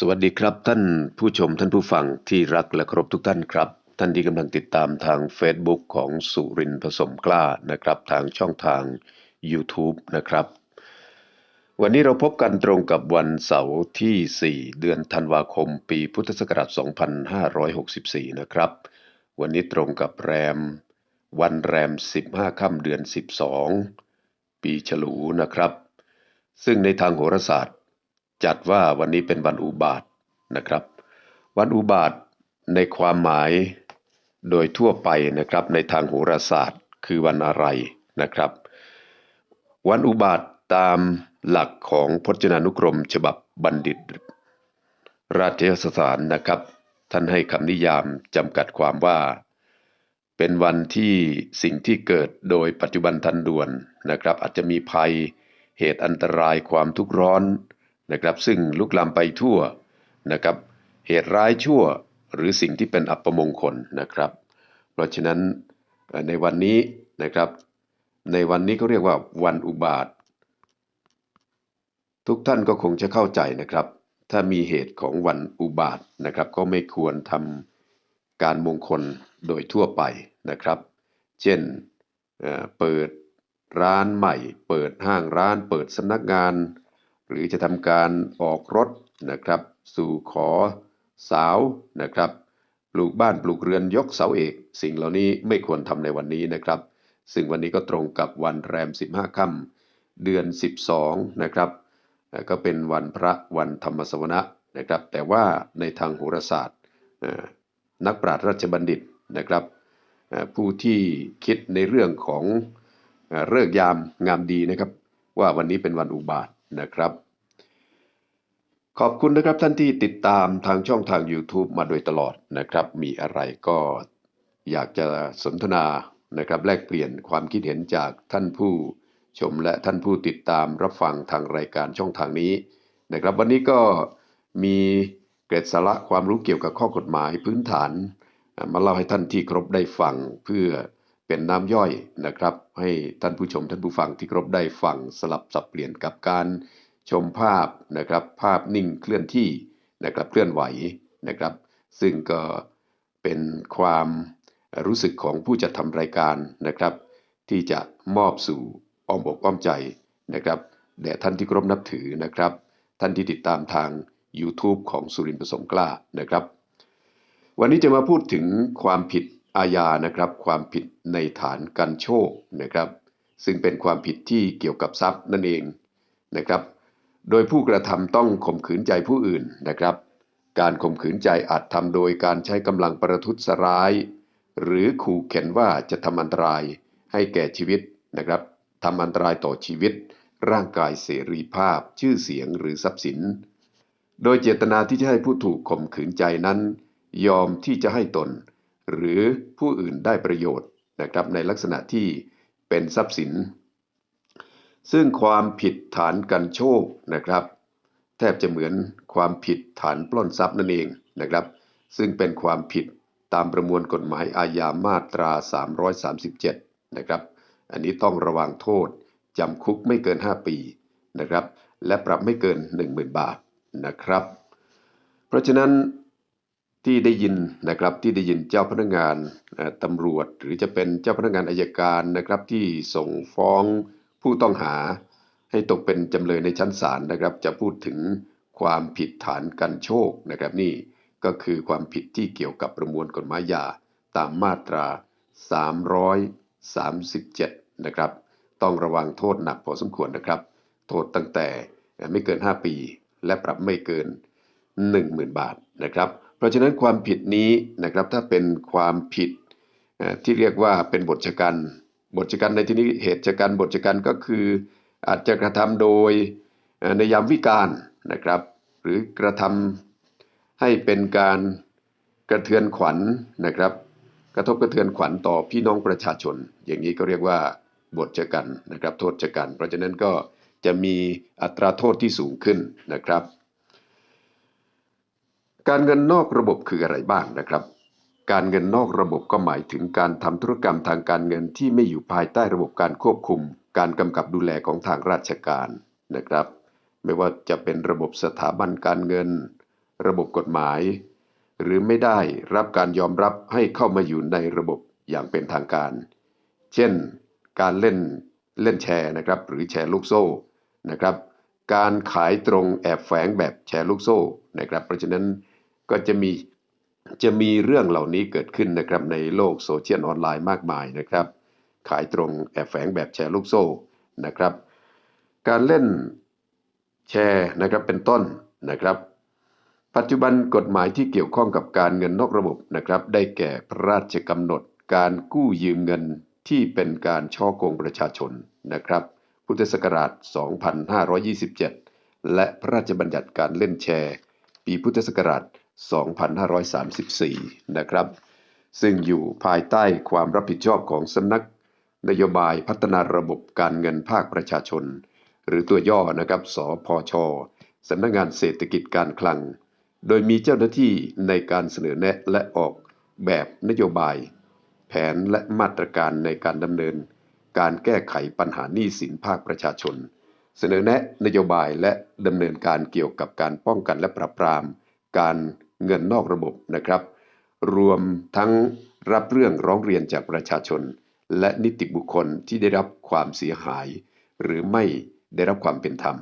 สวัสดีครับท่านผู้ชมท่านผู้ฟังที่รักและเคารพทุกท่านครับ ท่านที่กำลังติดตามทาง Facebook ของสุรินทร์ผสมกล้านะครับ ทางช่องทาง YouTube นะครับ วันนี้เราพบกันตรงกับวันเสาร์ที่ 4 เดือนธันวาคม ปีพุทธศักราช 2564 นะครับ วันนี้ตรงกับแรม วันแรม 15 ค่ำเดือน 12 ปีฉลูนะครับ ซึ่งในทางโหราศาสตร์ จัดว่าวันนี้เป็นวันอุบาทนะครับ วันอุบาทในความหมายโดยทั่วไปนะครับในทางโหราศาสตร์คือวันอะไรนะครับ วันอุบาทตามหลักของพจนานุกรมฉบับบัณฑิต ราชสถานนะครับ ท่านให้คำนิยามจำกัดความว่า เป็นวันที่สิ่งที่เกิดโดยปัจจุบันทันด่วนนะครับ อาจจะมีภัยเหตุอันตรายความทุกข์ร้อน นะครับซึ่งลุกลามไปทั่วนะครับเหตุร้ายชั่วหรือสิ่งที่เป็นอัปมงคลนะครับ เพราะฉะนั้นในวันนี้นะครับในวันนี้เขาเรียกว่าวันอุบาท ทุกท่านก็คงจะเข้าใจนะครับ ถ้ามีเหตุของวันอุบาทนะครับ ก็ไม่ควรทำการมงคลโดยทั่วไปนะครับ เช่นเเปิดร้านใหม่ เปิดห้างร้าน เปิดสำนักงาน หรือจะทำการออกรถนะครับ สู่ขอสาวนะครับปลูกบ้านปลูกเรือนยกเสาเอก สิ่งเหล่านี้ไม่ควรทำในวันนี้นะครับ ซึ่งวันนี้ก็ตรงกับวันแรม 15ค่ำเดือน 12 นะครับก็เป็นวันพระวันธรรมสวนะนะครับ แต่ว่าในทางโหราศาสตร์ นักปราชญ์ราชบัณฑิตนะครับ ผู้ที่คิดในเรื่องของเอ่อเลิกยามงามดีนะครับ ว่าวันนี้เป็นวันอุบาท นะครับ ขอบคุณนะครับท่านที่ติดตามทางช่องทาง YouTube มาโดยตลอดนะครับ มีอะไรก็อยากจะสนทนานะครับแลกเปลี่ยนความคิดเห็นจากท่านผู้ชมและท่านผู้ติดตามรับฟังทางรายการช่องทางนี้นะครับ วันนี้ก็มีเกร็ดสาระความรู้เกี่ยวกับข้อกฎหมายพื้นฐาน มาเล่าให้ท่านที่ครพได้ฟังเพื่อ เป็นน้ำย่อยนะครับ ให้ท่านผู้ชมท่านผู้ฟังที่ครพได้ฟังสลับสับเปลี่ยนกับการชมภาพนะครับ ภาพนิ่งเคลื่อนที่นะครับเคลื่อนไหวนะครับ ซึ่งก็เป็นความรู้สึกของผู้จัดทำรายการนะครับ ที่จะมอบสู่อ้อมอกอ้อมใจนะครับแด่ท่านที่ครพนับถือนะครับ ท่านที่ติดตามทาง YouTube ของสุรินทร์ผสมกล้านะครับ วันนี้จะมาพูดถึงความผิด อาญานะครับความผิดในฐานกันโชคนะครับ ซึ่งเป็นความผิดที่เกี่ยวกับทรัพย์นั่นเองนะครับ โดยผู้กระทำต้องข่มขืนใจผู้อื่นนะครับ การข่มขืนใจอาจทำโดยการใช้กำลังประทุษร้าย หรือขู่เข็นว่าจะทำอันตรายให้แก่ชีวิตนะครับทำอันตรายต่อชีวิต ร่างกายเสรีภาพ ชื่อเสียงหรือทรัพย์สิน โดยเจตนาที่จะให้ผู้ถูกข่มขืนใจนั้น ยอมที่จะให้ตน หรือผู้อื่นได้ประโยชน์นะครับในลักษณะที่เป็นทรัพย์สิน ซึ่งความผิดฐานกันโชคนะครับ แทบจะเหมือนความผิดฐานปล้นทรัพย์นั่นเองนะครับ ซึ่งเป็นความผิดตามประมวลกฎหมายอาญามาตรา 337 นะครับ อันนี้ต้องระวังโทษจำคุกไม่เกิน 5 ปีนะครับ และปรับไม่เกิน 10,000 บาทนะครับ เพราะฉะนั้น ที่ได้ยินนะครับที่ได้ยินเจ้าพนักงานตำรวจ หรือจะเป็นเจ้าพนักงานอายการนะครับที่ส่งฟ้องผู้ต้องหา ให้ตกเป็นจำเลยในชั้นศาลนะครับ จะพูดถึงความผิดฐานกันโชคนะครับนี่ก็คือความผิดที่เกี่ยวกับประมวลกฎหมายยาตามมาตรา 337 นะครับ ต้องระวังโทษหนักพอสมควรนะครับ โทษตั้งแต่ไม่เกิน 5 ปี และปรับไม่เกิน 10,000 บาทนะครับ เพราะฉะนั้นความผิดนี้นะครับถ้าเป็นความผิดที่เรียกว่าเป็นบทชะกัน บทชะกันในที่นี้เหตุชะกันบทชะกันก็คือ อาจจะกระทำโดยในยามวิกาลนะครับ หรือกระทำให้เป็นการกระเทือนขวัญนะครับ กระทบกระเทือนขวัญต่อพี่น้องประชาชน อย่างนี้ก็เรียกว่าบทชะกันนะครับ โทษชะกัน เพราะฉะนั้นก็จะมีอัตราโทษที่สูงขึ้นนะครับ การเงินนอกระบบคืออะไรบ้างนะครับ การเงินนอกระบบก็หมายถึงการทำธุรกรรมทางการเงินที่ไม่อยู่ภายใต้ระบบการควบคุม การกำกับดูแลของทางราชการนะครับ ไม่ว่าจะเป็นระบบสถาบันการเงิน ระบบกฎหมาย หรือไม่ได้รับการยอมรับให้เข้ามาอยู่ในระบบอย่างเป็นทางการ เช่น การเล่นเล่นแชร์นะครับ หรือแชร์ลูกโซ่นะครับ การขายตรงแอบแฝงแบบแชร์ลูกโซ่นะครับ เพราะฉะนั้น ก็จะมีจะมีเรื่องเหล่านี้เกิดขึ้นนะครับในโลกโซเชียลออนไลน์มากมายนะครับ ขายตรงแอบแฝงแบบแชร์ลูกโซ่นะครับ การเล่นแชร์นะครับเป็นต้นนะครับ ปัจจุบันกฎหมายที่เกี่ยวข้องกับการเงินนอกระบบนะครับ ได้แก่พระราชกำหนดการกู้ยืมเงินที่เป็นการช่อโกงประชาชนนะครับ พุทธศักราช 2527 และพระราชบัญญัติการเล่นแชร์ ปีพุทธศักราช 2534 นะครับ ซึ่งอยู่ภายใต้ความรับผิดชอบของสำนักนโยบายพัฒนาระบบการเงินภาคประชาชน หรือตัวย่อนะครับ สพชสำนักงานเศรษฐกิจการคลัง โดยมีเจ้าหน้าที่ในการเสนอแนะและออกแบบนโยบาย แผนและมาตรการในการดำเนิน การแก้ไขปัญหาหนี้สินภาคประชาชน เสนอแนะนโยบายและดำเนินการเกี่ยวกับการป้องกันและปราบปราม การ เงินนอกระบบนะครับ รวมทั้งรับเรื่องร้องเรียนจากประชาชน และนิติบุคคลที่ได้รับความเสียหาย หรือไม่ได้รับความเป็นธรรม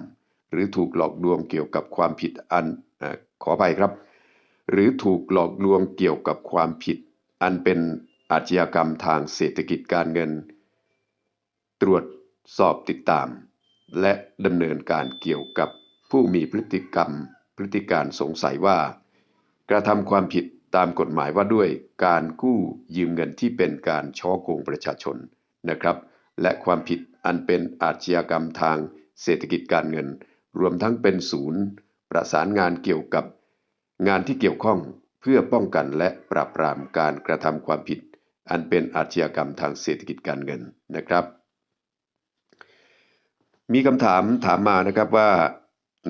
หรือถูกหลอกลวงเกี่ยวกับความผิดอันอขออภัยครับ หรือถูกหลอกลวงเกี่ยวกับความผิด อันเป็นอาชญากรรมทางเศรษฐกิจการเงิน ตรวจสอบติดตาม และดำเนินการเกี่ยวกับผู้มีพฤติกรรม พฤติการสงสัยว่า กระทำความผิดตามกฎหมายว่าด้วยการกู้ยืมเงินที่เป็นการช่อโกงประชาชนนะครับ และความผิดอันเป็นอาชญากรรมทางเศรษฐกิจการเงิน รวมทั้งเป็นศูนย์ ประสานงานเกี่ยวกับ งานที่เกี่ยวข้องเพื่อป้องกันและปราบปรามการกระทำความผิด อันเป็นอาชญากรรมทางเศรษฐกิจการเงินนะครับ มีคำถามถามมานะครับว่า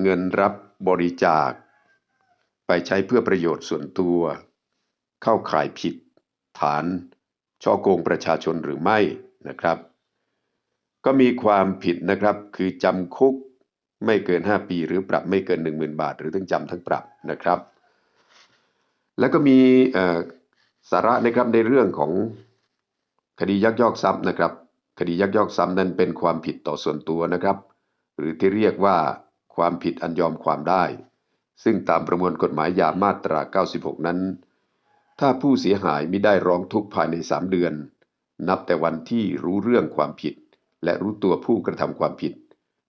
เงินรับบริจาค ไปใช้เพื่อประโยชน์ส่วนตัว เข้าข่ายผิด ฐานช่อโกงประชาชนหรือไม่นะครับ ก็มีความผิดนะครับ คือจำคุกไม่เกิน 5 ปี หรือปรับไม่เกิน 10,000 บาท หรือทั้งจำทั้งปรับนะครับ แล้วก็มีสาระนะครับในเรื่องของคดียักยอกทรัพย์นะครับ คดียักยอกทรัพย์นั้นเป็นความผิดต่อส่วนตัวนะครับ หรือที่เรียกว่าความผิดอันยอมความได้ ซึ่งตามประมวลกฎหมายยามาตรา 96 นั้น ถ้าผู้เสียหายไม่ได้ร้องทุกข์ภายใน 3 เดือน นับแต่วันที่รู้เรื่องความผิด และรู้ตัวผู้กระทำความผิด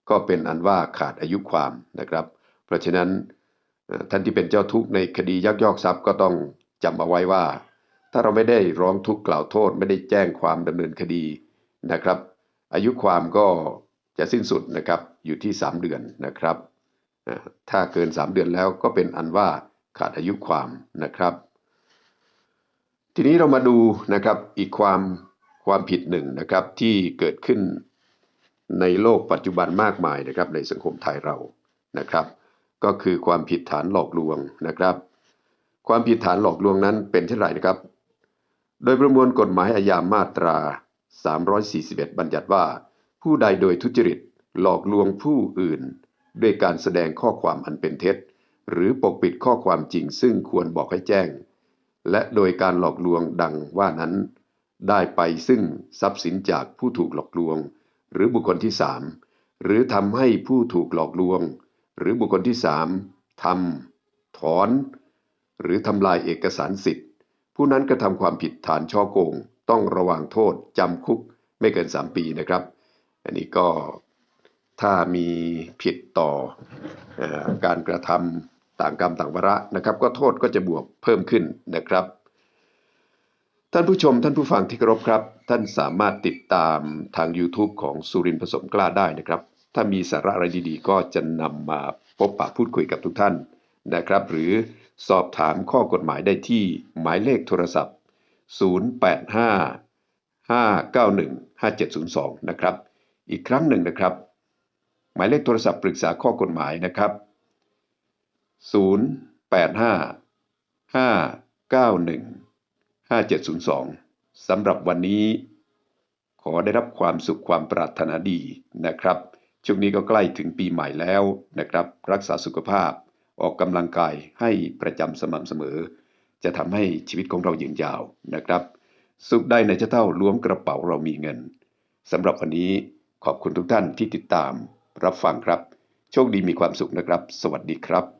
ก็เป็นอันว่าขาดอายุความนะครับ เพราะฉะนั้นท่านที่เป็นเจ้าทุกข์ในคดียักยอกทรัพย์ก็ต้องจำเอาไว้ว่า ถ้าเราไม่ได้ร้องทุกข์กล่าวโทษ ไม่ได้แจ้งความดำเนินคดีนะครับ อายุความก็จะสิ้นสุดนะครับอยู่ที่ 3 เดือนนะครับ ถ้าเกิน 3 เดือนแล้วก็เป็นอันว่าขาดอายุความนะครับ ทีนี้เรามาดูนะครับอีกความความผิดหนึ่งนะครับที่เกิดขึ้นในโลกปัจจุบันมากมายนะครับในสังคมไทยเรานะครับ ก็คือความผิดฐานหลอกลวงนะครับ ความผิดฐานหลอกลวงนั้นเป็นเช่นไรนะครับ โดยประมวลกฎหมายอาญามาตรา 341 บัญญัติว่า ผู้ใดโดยทุจริตหลอกลวงผู้อื่น ด้วยการแสดงข้อความอันเป็นเท็จ หรือปกปิดข้อความจริงซึ่งควรบอกให้แจ้ง และโดยการหลอกลวงดังว่านั้น ได้ไปซึ่งทรัพย์สินจากผู้ถูกหลอกลวง หรือบุคคลที่สามหรือทำให้ผู้ถูกหลอกลวง หรือบุคคลที่สามทำถอน หรือทำลายเอกสารสิทธิ์ ผู้นั้นกระทำความผิดฐานช่อโกง ต้องระวางโทษจำคุกไม่เกิน 3 ปีนะครับ อันนี้ก็ ถ้ามีผิดต่ออการกระทำต่างกรรมต่างวระนะครับ ก็โทษก็จะบวกเพิ่มขึ้นนะครับ ท่านผู้ชมท่านผู้ฟังที่เคารพครับ ท่านสามารถติดตามทาง YouTube ของสุรินทร์ผสมกล้าได้นะครับ ถ้ามีสาระอะไรดีๆ ก็จะนำมาพบปะพูดคุยกับทุกท่านนะครับ หรือสอบถามข้อกฎหมายได้ที่หมายเลขโทรศัพท์ 085 591 5702 นะครับ อีกครั้งหนึ่งนะครับ หมายเลขโทรศัพท์ปรึกษาข้อกฎหมายนะครับ 085 591 5702 สำหรับวันนี้ ขอได้รับความสุขความปรารถนาดีนะครับ ช่วงนี้ก็ใกล้ถึงปีใหม่แล้วนะครับ รักษาสุขภาพออกกำลังกายให้ประจำสม่ำเสมอ จะทำให้ชีวิตของเรายืนยาวนะครับ สุขได้ในเจ้าเท่าล้วงกระเป๋าเรามีเงินสำหรับวันนี้ขอบคุณทุกท่านที่ติดตาม รับฟังครับ โชคดีมีความสุขนะครับ สวัสดีครับ